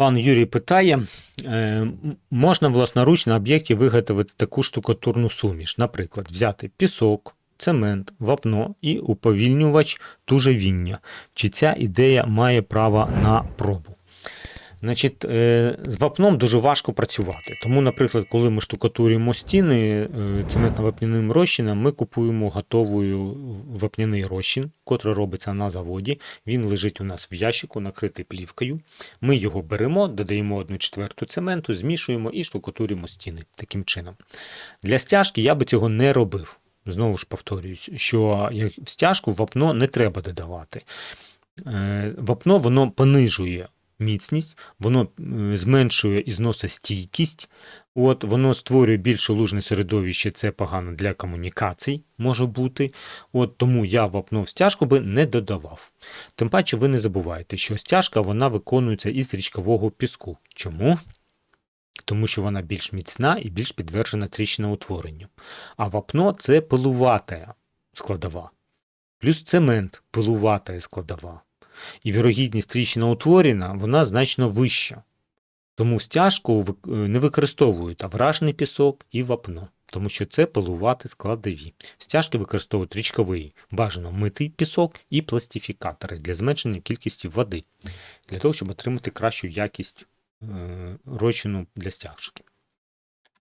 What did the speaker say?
Пан Юрій питає, е, можна власноруч на об'єкті виготовити таку штукатурну суміш, наприклад, взяти пісок, цемент, вапно і уповільнювач тужевіння. Чи ця ідея має право на пробу? Значить, е, з вапном дуже важко працювати. Тому, наприклад, коли ми штукатурюємо стіни е, цементно-вапняним розчином, ми купуємо готовий вапняний розчин, котрий робиться на заводі. Він лежить у нас в ящику, накритий плівкою. Ми його беремо, додаємо одну четверту цементу, змішуємо і штукатурюємо стіни таким чином. Для стяжки я би цього не робив. Знову ж повторююсь, що в стяжку вапно не треба додавати. Е, Вапно воно понижує міцність, воно е, зменшує ізносостійкість, от, воно створює більше лужне середовище, це погано для комунікацій може бути. От, тому я вапно в стяжку би не додавав. Тим паче ви не забувайте, що стяжка вона виконується із річкового піску. Чому? Тому що вона більш міцна і більш підтверджена тріщиноутворенню. А вапно це пилувата складова. Плюс цемент пилувата складова. І вірогідність тріщиноутворення вона значно вища. Тому стяжку е, не використовують авражний пісок і вапно, тому що це пилувати складові. Стяжки використовують річковий, бажано митий пісок і пластифікатори для зменшення кількості води, для того, щоб отримати кращу якість е, розчину для стяжки.